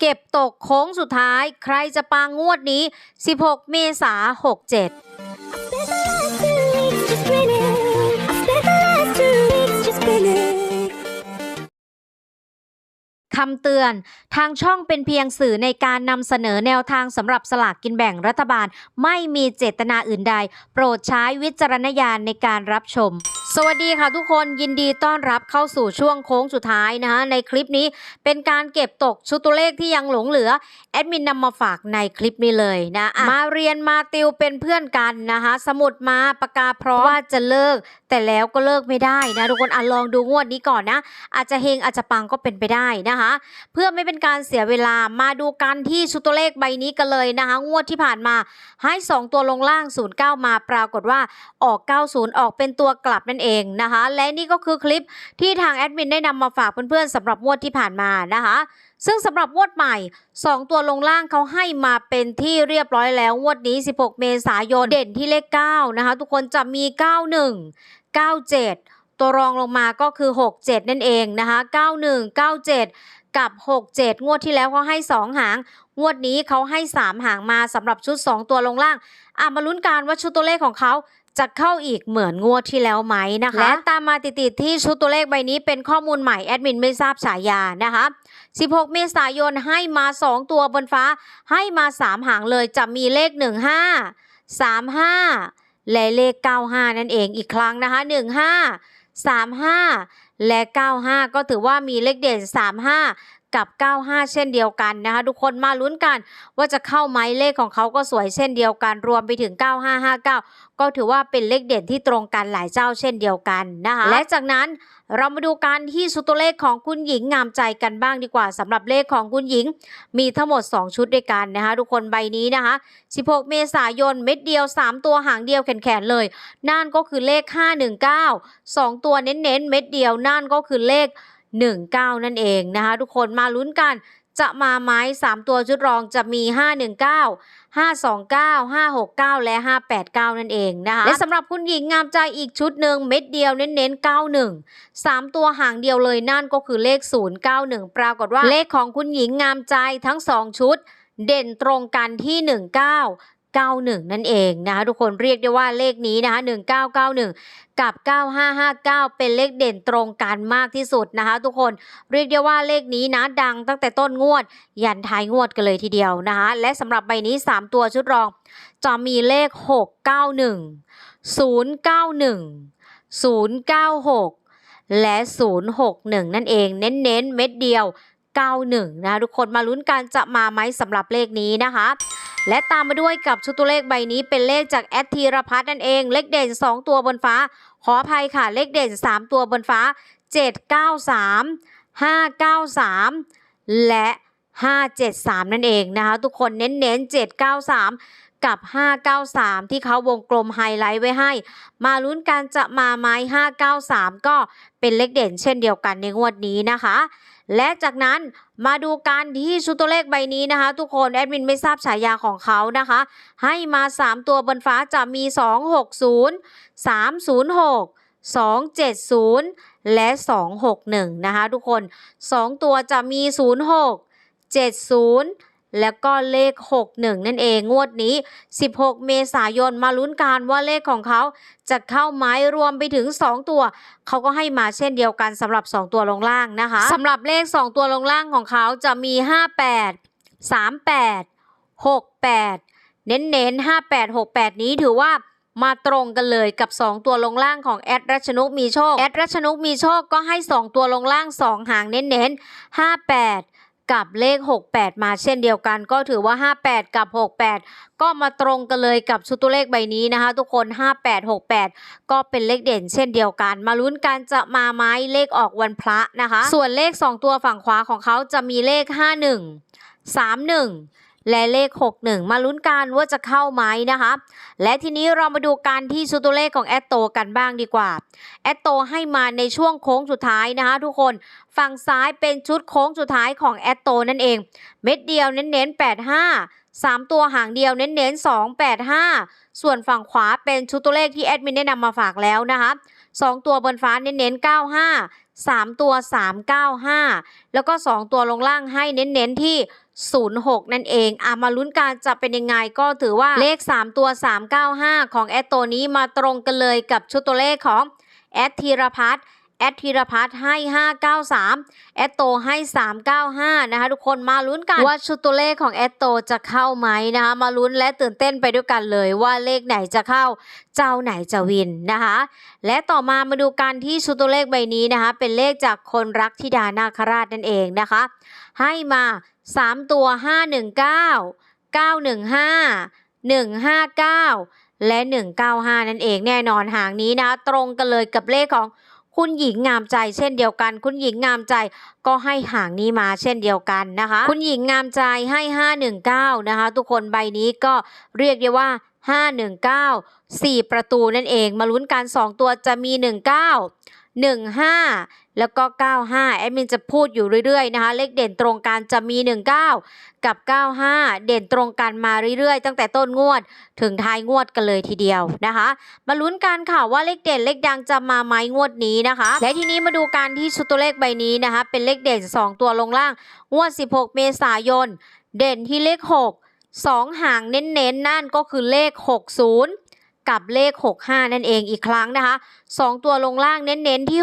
เก็บตกโค้งสุดท้าย ใครจะปางงวดนี้ 16 เมษา67คำเตือน ทางช่องเป็นเพียงสื่อในการนำเสนอแนวทางสำหรับสลากกินแบ่งรัฐบาล ไม่มีเจตนาอื่นใด โปรดใช้วิจารณญาณในการรับชม สวัสดีค่ะทุกคนยินดีต้อนรับเข้าสู่ช่วงโค้งสุดท้ายนะคะในคลิปนี้เป็นการเก็บตกชุดตัวเลขที่ยังหลงเหลือแอดมินนำมาฝากในคลิปนี้เลยนะอะมาเรียนมาติวเป็นเพื่อนกันนะคะสมุดมาปากกาพร้อมว่าจะเลิก แต่แล้วก็เลิกไม่ได้นะทุกคนอะลองดูงวดนี้ก่อนนะ อาจจะเฮงอาจจะปังก็เป็นไปได้นะคะ เพื่อไม่เป็นการเสียเวลามาดูกันที่ชุดตัวเลขใบนี้กันเลยนะคะงวดที่ผ่านมาให้ 2 ตัวลงล่าง 09 มาปรากฏว่าออก 90 ออกเป็นตัวกลับนั่นเองนะคะ และนี่ก็คือคลิปที่ทางแอดมินได้นำมาฝากเพื่อนๆสำหรับงวดที่ผ่านมานะคะซึ่งสำหรับงวดใหม่ 2 ตัวลงล่างเขาให้มาเป็นที่เรียบร้อยแล้วงวดนี้ 16 เมษายนเด่นที่เลข 9 นะคะ ทุกคนจะมี 91 97 ตัวรองลงมาก็คือ 67 นั่นเองนะคะ 91 97 กับ 67 งวดที่แล้วเขาให้ 2 หาง งวดนี้เขาให้ 3 หางมาสำหรับชุด 2 ตัวลงล่างอะมาลุ้นกันว่าชุดตัวเลขของเขา จะเข้าอีกเหมือนงวดที่แล้วไหมนะคะ และตามมาติดๆที่ชุดตัวเลขใบนี้เป็นข้อมูลใหม่แอดมินไม่ทราบฉายานะคะ 16 เมษายนให้มา 2 ตัวบนฟ้าให้มา 3 หางเลยจะมีเลข 15 35 และเลข 95 นั่นเองอีกครั้งนะคะ 15 35 และ 95 ก็ถือว่ามีเลขเด่น 35 กับ 95 เช่นเดียวกันนะคะทุกคนมาลุ้นกันว่าจะเข้าไหมเลขของเขาก็สวยเช่นเดียวกัน รวมไปถึง 9559 ก็ถือว่าเป็นเลขเด่นที่ตรงกันหลายเจ้าเช่นเดียวกันนะคะและจากนั้นเรามาดูการที่ชุดตัวเลขของคุณหญิงงามใจกันบ้างดีกว่าสำหรับเลขของคุณหญิง มีทั้งหมด 2 ชุดด้วยกันนะคะทุกคนใบนี้นะคะ 16 เมษายนเม็ดเดียว 3 ตัวหางเดียวแขนๆเลย นั่นก็คือเลข 519 2 ตัวเน้นๆเม็ดเดียวนั่นก็คือเลข 19 นั่นเองนะคะทุกคนมาลุ้นกันจะมาไหม3 ตัวชุดรองจะมี 519 529 569 และ 589 นั่นเองนะคะ และสำหรับคุณหญิงงามใจอีกชุดหนึ่งเม็ดเดียวเน้นๆ 91 3 ตัวห่างเดียวเลยนั่นก็คือเลข 091 ปรากฏว่าเลขของคุณหญิงงามใจทั้ง 2 ชุดเด่นตรงกันที่ 19 91 นั่นเองนะคะทุกคนเรียกได้ว่าเลขนี้นะคะ1991 กับ 9559 เป็นเลขเด่นตรงกันมากที่สุดนะคะทุกคนเรียกได้ว่าเลขนี้นะดังตั้งแต่ต้นงวด ยันท้ายงวดกันเลยทีเดียวนะคะและสำหรับใบนี้ 3 ตัวชุดรอง จะมีเลข 691 091 096 และ 061 นั่นเองเน้นๆเม็ดเดียว 91 นะคะทุกคนมาลุ้นกันจะมาไหมสำหรับเลขนี้นะคะ และตามมาด้วยกับชุดตัวเลขใบนี้เป็นเลขจากแอดธีรพัฒน์นั่นเอง เลขเด่น 2 ตัวบนฟ้า ขออภัยค่ะ เลขเด่น 3 ตัวบนฟ้า 793 593 และ 573 นั่นเองนะคะ ทุกคนเน้นๆ 793กับ 593 ที่เขาวงกลมไฮไลท์ไว้ให้ มาลุ้นกันจะมาไหม593 ก็เป็นเลขเด่นเช่นเดียวกันในงวดนี้นะคะ และจากนั้นมาดูการที่ชุดตัวเลขใบนี้นะคะ ทุกคนแอดมินไม่ทราบฉายาของเขานะคะ ให้มา 3 ตัวบนฟ้าจะมี 260 306 270 และ 261 นะคะทุกคน 2 ตัวจะมี 06 70 แล้วก็เลข 61 นั่นเองงวดนี้ 16 เมษายนมาลุ้นกันว่าเลขของเขาจะเข้าไม้รวมไปถึง 2 ตัว เขาก็ให้มาเช่นเดียวกันสำหรับ 2 ตัวลงล่างนะคะสำหรับเลข 2 ตัวลงล่างของเขาจะมี 58 38 68 เน้นๆ58 68 นี้ถือว่ามาตรงกันเลยกับ 2 ตัวลงล่างของแอดรัชนุกมีโชคแอดรัชนุกมีโชคก็ให้ 2 ตัวลงล่าง 2 หางเน้นๆ58 กับเลข 68 มาเช่นเดียวกัน ก็ถือว่า 58 กับ 68 ก็มาตรงกันเลยกับชุดตัวเลขใบนี้นะคะ ทุกคน 58 68 ก็เป็นเลขเด่นเช่นเดียวกัน มาลุ้นกันจะมาไหมเลขออกวันพระนะคะ ส่วนเลข 2 ตัวฝั่งขวาของเขาจะมีเลข 51 31 และเลข 61 มาลุ้นกันว่าจะเข้าไหมนะคะ และทีนี้เรามาดูการที่ชุดตัวเลขของแอตโตกันบ้างดีกว่า แอตโตให้มาในช่วงโค้งสุดท้ายนะคะ ทุกคน ฝั่งซ้ายเป็นชุดโค้งสุดท้ายของแอตโตนั่นเอง เม็ดเดียวเน้นๆ 85 3 ตัวหางเดียวเน้นๆ 285 ส่วนฝั่งขวาเป็นชุดตัวเลขที่แอดมินได้นำมาฝากแล้วนะคะ2ตัวบนฟ้าเน้นๆ 95 3 ตัว 395 แล้วก็ 2 ตัวลงล่างให้เน้นๆที่ 06 นั่นเองอะมาลุ้นการจะเป็นยังไงก็ถือว่าเลข 3 ตัว 395 ของแอดตัวนี้มาตรงกันเลยกับชุดตัวเลขของแอดธีรพัฒน์แอดธีรพัฒน์ให้ 593 แอดโตให้ 395 นะคะ ทุกคนมาลุ้นกัน ว่าชุดตัวเลขของแอดโตจะเข้าไหมนะคะ มาลุ้นและตื่นเต้นไปด้วยกันเลยว่าเลขไหนจะเข้า เจ้าไหนจะวินนะคะ และต่อมามาดูกันที่ชุดตัวเลขใบนี้นะคะ เป็นเลขจากคนรักธิดานาคราชนั่นเองนะคะ ให้มา 3ตัว519 915 159และ 195 นั่นเองแน่นอนหางนี้นะ ตรงกันเลยกับเลขของคุณหญิงงามใจเช่นเดียวกัน คุณหญิงงามใจก็ให้หางนี้มาเช่นเดียวกันนะคะ คุณหญิงงามใจให้ 519 นะคะ ทุกคนใบนี้ก็เรียกได้ว่า 519 4 ประตูนั่นเอง มาลุ้นกัน2ตัวจะมี 19 15 แล้วก็ 95 แอดมินจะพูดอยู่เรื่อยๆนะคะ เลขเด่นตรงกันจะมี 19 กับ 95 เด่นตรงกันมาเรื่อยๆ ตั้งแต่ต้นงวดถึงท้ายงวดกันเลยทีเดียวนะคะ มาลุ้นกันค่ะว่าเลขเด่นเลขดังจะมาไหมงวดนี้นะคะ และทีนี้มาดูการที่ชุดตัวเลขใบนี้นะคะ เป็นเลขเด่น 2 ตัวลงล่าง งวด 16 เมษายน เด่นที่เลข 6 2 หางเน้นๆนั่นก็คือเลข 60กับเลข 65 นั่นเองอีกครั้งนะคะ 2 ตัวลงล่างเน้นๆที่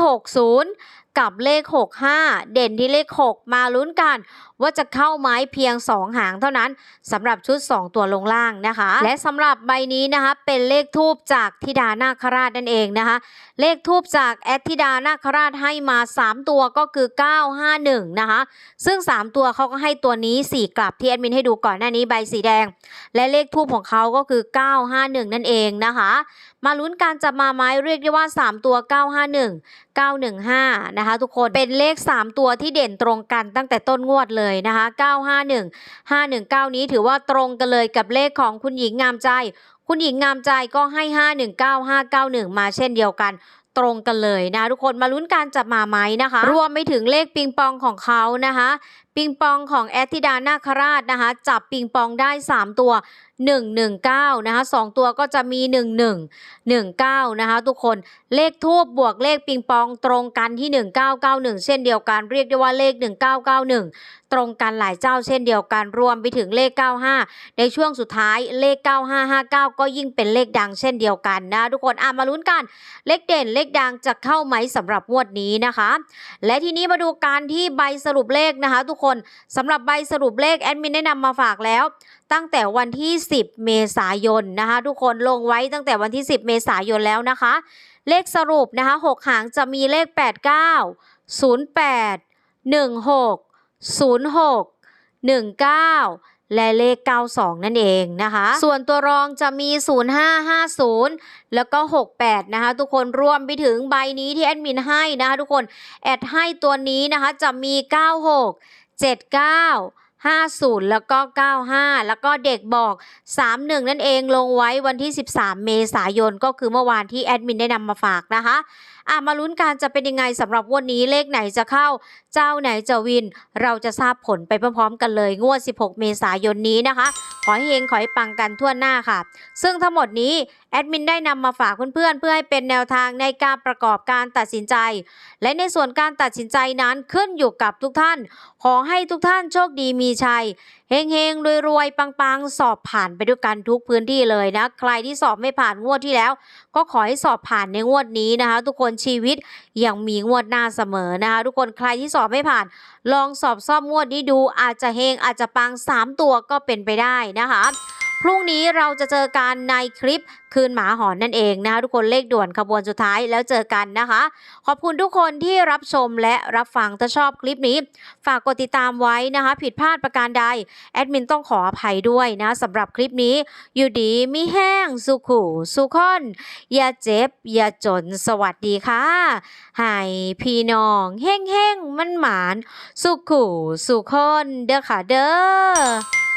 60 กับเลข 65 เด่นที่เลข 6 มาลุ้นกัน ว่าจะเข้าไม้เพียง 2 หางเท่านั้นสำหรับชุด 2 ตัวลงล่างนะคะ และสำหรับใบนี้นะคะเป็นเลขทูบจากธิดานาคราชนั่นเองนะคะ เลขทูบจากแอดธิดานาคราชให้มา 3 ตัวก็คือ 951 นะคะ ซึ่ง 3 ตัวเขาก็ให้ตัวนี้ 4 กลับที่แอดมินให้ดูก่อนหน้านี้ใบสีแดง และเลขทูบของเขาก็คือ 951 นั่นเองนะคะ มาลุ้นการจะมาไม้เรียกได้ว่า 3 ตัว 951 915 นะคะทุกคนเป็นเลข 3 ตัวที่เด่นตรงกันตั้งแต่ต้นงวดเลยนะคะ 951 519 นี้ถือว่าตรงกันเลยกับเลขของคุณหญิงงามใจ คุณหญิงงามใจก็ให้ 519 591 มาเช่นเดียวกันตรงกันเลยนะทุกคนมาลุ้นการจะมาไหมนะคะ รวมไปถึงเลขปิงปองของเขานะคะ ปิงปองของแอดธิดานาคราชนะคะจับปิงปองได้ 3 ตัว 119นะคะ2ตัวก็จะมี 11 19นะคะทุกคนเลขทูบบวกเลขปิงปองตรงกันที่ 1991 เช่นเดียวกัน เรียกได้ว่าเลข 1991 ตรงกันหลายเจ้าเช่นเดียวกันรวมไปถึงเลข 95 ในช่วงสุดท้ายเลข 9559 ก็ยิ่งเป็นเลขดังเช่นเดียวกันนะทุกคนอะมาลุ้นกัน เลขเด่นเลขดังจะเข้าไหมสำหรับงวดนี้นะคะ และทีนี้มาดูการที่ใบสรุปเลขนะคะทุกคนสำหรับใบสรุปเลขแอดมินได้นำมาฝากแล้ว ตั้งแต่วันที่ 10 เมษายนนะคะทุกคนลงไว้ตั้งแต่วันที่ 10 เมษายนแล้วนะคะ เลขสรุปนะคะ6หางจะมีเลข 89 08 16 06 19และเลข 92 นั่นเองนะคะ ส่วนตัวรองจะมี 0550 แล้วก็ 68 นะคะ ทุกคนรวมไปถึงใบนี้ที่แอดมินให้นะคะ ทุกคน แอดให้ตัวนี้นะคะ จะมี 96 79 50 แล้วก็ 95 แล้วก็เด็กบอก 31 นั่นเองลงไว้วันที่ 13 เมษายนก็คือเมื่อวานที่แอดมินได้นำมาฝากนะคะอะมาลุ้นการจะเป็นยังไงสำหรับวันนี้เลขไหนจะเข้า เจ้าไหนจะวิน เราจะทราบผลไปพร้อมๆกันเลยงวด 16 เมษายนนี้นะคะ ขอให้เฮงขอให้ปังกันทั่วหน้าค่ะ ซึ่งทั้งหมดนี้แอดมินได้นำมาฝากเพื่อนๆ เพื่อให้เป็นแนวทางในการประกอบการตัดสินใจ และในส่วนการตัดสินใจนั้นขึ้นอยู่กับทุกท่าน ขอให้ทุกท่านโชคดีมีชัยเฮงเฮงรวยรวยๆปังๆสอบผ่านไปด้วยกันทุกพื้นที่เลยนะ ใครที่สอบไม่ผ่านงวดที่แล้ว ก็ขอให้สอบผ่านในงวดนี้นะคะ ทุกคนชีวิตยังมีงวดหน้าเสมอนะคะ ทุกคนใครที่สอบไม่ผ่าน ลองสอบซ่อมงวดนี้ดูอาจจะเฮงอาจจะปัง 3 ตัวก็เป็นไปได้นะคะ พรุ่งนี้เราจะเจอกันในคลิปคืนหมาหอนนั่นเองนะคะทุกคนเลขด่วนขบวนสุดท้ายแล้วเจอกันนะคะ ขอบคุณทุกคนที่รับชมและรับฟังถ้าชอบคลิปนี้ ฝากกดติดตามไว้นะคะ ผิดพลาดประการใด แอดมินต้องขออภัยด้วยนะสำหรับคลิปนี้อยู่ดีมีแห้งสุขุสุขอนอย่าเจ็บ อย่าจนสวัสดีค่ะให้พี่น้องเฮ่งเฮ่งๆมันหมานสุขุสุขอนเด้อค่ะเด้อ